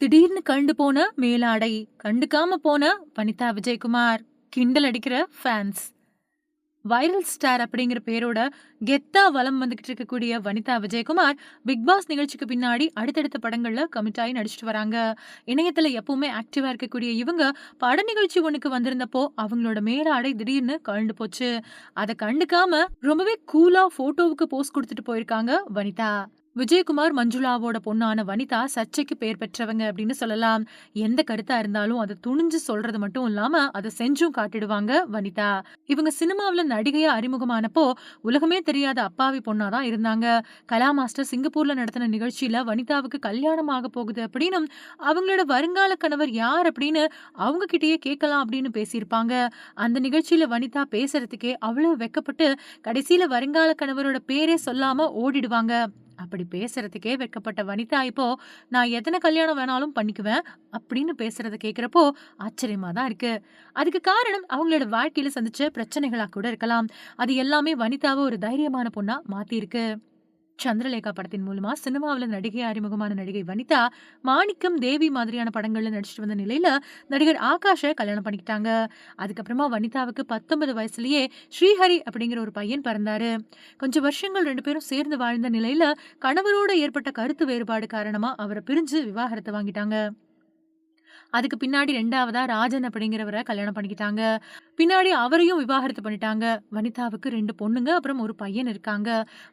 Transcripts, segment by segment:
திடீர்னு கண்டு போன மேலாடை கண்டுக்காம போன வனிதா விஜயகுமார். கிண்டல் அடிக்கிற ஃபேன்ஸ் வைரல் ஸ்டார் அப்படிங்கிற பேரோட கெத்தா வலம் வந்துகிட்டு இருக்கக்கூடிய வனிதா விஜயகுமார் பிக் பாஸ் நிகழ்ச்சிக்கு பின்னாடி அடுத்தடுத்த படங்கள்ல கமிட் ஆகி நடிச்சிட்டு வராங்க. இணையத்துல எப்பவுமே ஆக்டிவா இருக்கக்கூடிய இவங்க பட நிகழ்ச்சி ஒண்ணுக்கு வந்திருந்தப்போ அவங்களோட மேலாடை திடீர்னு கழண்டு போச்சு. அதை கண்டுக்காம ரொம்பவே கூலா போட்டோவுக்கு போஸ்ட் கொடுத்துட்டு போயிருக்காங்க வனிதா. விஜயகுமார் மஞ்சுளாவோட பொண்ணான வனிதா சர்ச்சைக்கு பெயர் பெற்றவங்க அப்படின்னு சொல்லலாம். எந்த கருத்தா இருந்தாலும் அதை துணிஞ்சு சொல்றது மட்டும் இல்லாம அதை செஞ்சும் காட்டிடுவாங்க வனிதா. இவங்க சினிமாவுல நடிகையா அறிமுகமானப்போ உலகமே தெரியாத அப்பாவி பொண்ணாதான் இருந்தாங்க. கலா மாஸ்டர் சிங்கப்பூர்ல நடத்தின நிகழ்ச்சியில வனிதாவுக்கு கல்யாணம் ஆக போகுது அப்படின்னு அவங்களோட வருங்கால கணவர் யார் அப்படின்னு அவங்க கிட்டேயே கேட்கலாம் அப்படின்னு பேசியிருப்பாங்க. அந்த நிகழ்ச்சியில வனிதா பேசுறதுக்கே அவ்வளவு வெக்கப்பட்டு கடைசியில வருங்கால கணவரோட பேரே சொல்லாம ஓடிடுவாங்க. அப்படி பேசுறதுக்கே வெட்கப்பட்ட வனிதா இப்போ நான் எத்தனை கல்யாணம் வேணாலும் பண்ணிக்குவேன் அப்படின்னு பேசுறத கேட்குறப்போ ஆச்சரியமா தான் இருக்கு. அதுக்கு காரணம் அவங்களோட வாழ்க்கையில சந்திச்ச பிரச்சனைகளா கூட இருக்கலாம். அது எல்லாமே வனிதாவை ஒரு தைரியமான பொண்ணா மாத்திருக்கு சந்திரலேகா படத்தின் மூலமா சினிமாவில் நடிகை அறிமுகமான நடிகை வனிதா மாணிக்கம் தேவி மாதிரியான படங்கள்ல நடிச்சிட்டு வந்த நிலையில நடிகர் ஆகாஷை கல்யாணம் பண்ணிக்கிட்டாங்க. அதுக்கப்புறமா வனிதாவுக்கு பத்தொன்பது வயசுலயே ஸ்ரீஹரி அப்படிங்கிற ஒரு பையன் பிறந்தாரு. கொஞ்சம் வருஷங்கள் ரெண்டு பேரும் சேர்ந்து வாழ்ந்த நிலையில கணவரோட ஏற்பட்ட கருத்து வேறுபாடு காரணமா அவரை பிரிஞ்சு விவாகரத்தை வாங்கிட்டாங்க. அதுக்கு பின்னாடி ரெண்டாவதா ராஜன் அப்படிங்கிறவரை கல்யாணம் பண்ணிக்கிட்டாங்க. பின்னாடி அவரையும் விவாகரத்து பண்ணிட்டாங்க. வனிதாவுக்கு ரெண்டு பொண்ணுங்க அப்புறம் ஒரு பையன் இருக்காங்க.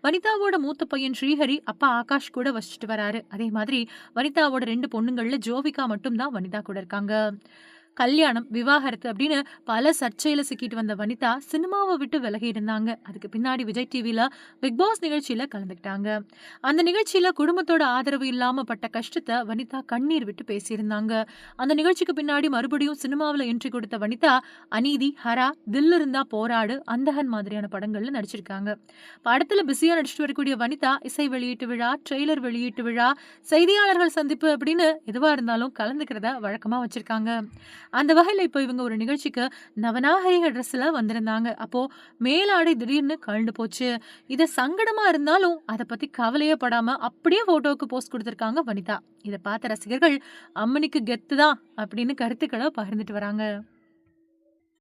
வனிதாவோட மூத்த பையன் ஸ்ரீஹரி அப்பா ஆகாஷ் கூட வசிச்சுட்டு வராரு. அதே மாதிரி வனிதாவோட ரெண்டு பொண்ணுங்கள்ல ஜோவிகா மட்டும் தான் வனிதா கூட இருக்காங்க. கல்யாணம் விவாகரத்து அப்படின்னு பல சர்ச்சையில் சிக்கிட்டு வந்த வனிதா சினிமாவை விட்டு விலகி இருந்தாங்க. அதுக்கு பின்னாடி விஜய் டிவியில் பிக் பாஸ் நிகழ்ச்சியில் கலந்துக்கிட்டாங்க. அந்த நிகழ்ச்சியில் குடும்பத்தோட ஆதரவு இல்லாமல் பட்ட கஷ்டத்தை வனிதா கண்ணீர் விட்டு பேசியிருந்தாங்க. அந்த நிகழ்ச்சிக்கு பின்னாடி மறுபடியும் சினிமாவில் என்ட்ரி கொடுத்த வனிதா அநீதி ஹரா தில் இருந்தா போராடு அந்தகன் மாதிரியான படங்கள்ல நடிச்சிருக்காங்க. படத்துல பிஸியா நடிச்சிட்டு வரக்கூடிய வனிதா இசை வெளியீட்டு விழா ட்ரெய்லர் வெளியீட்டு விழா செய்தியாளர்கள் சந்திப்பு அப்படின்னு எதுவா இருந்தாலும் கலந்துக்கிறத வழக்கமா வச்சிருக்காங்க. அந்த வகையில் இப்போ இவங்க ஒரு நிகழ்ச்சிக்கு நவநாகரிக ட்ரெஸ்ஸில் வந்திருந்தாங்க. அப்போது மேலாடை திடீர்னு கழண்டு போச்சு. இதை சங்கடமாக இருந்தாலும் அதை பற்றி கவலையே படாமல் அப்படியே ஃபோட்டோவுக்கு போஸ்ட் கொடுத்துருக்காங்க வனிதா. இதை பார்த்த ரசிகர்கள் அம்மனிக்கு கெத்து தான் அப்படின்னு கருத்துக்களை பகிர்ந்துட்டு வராங்க.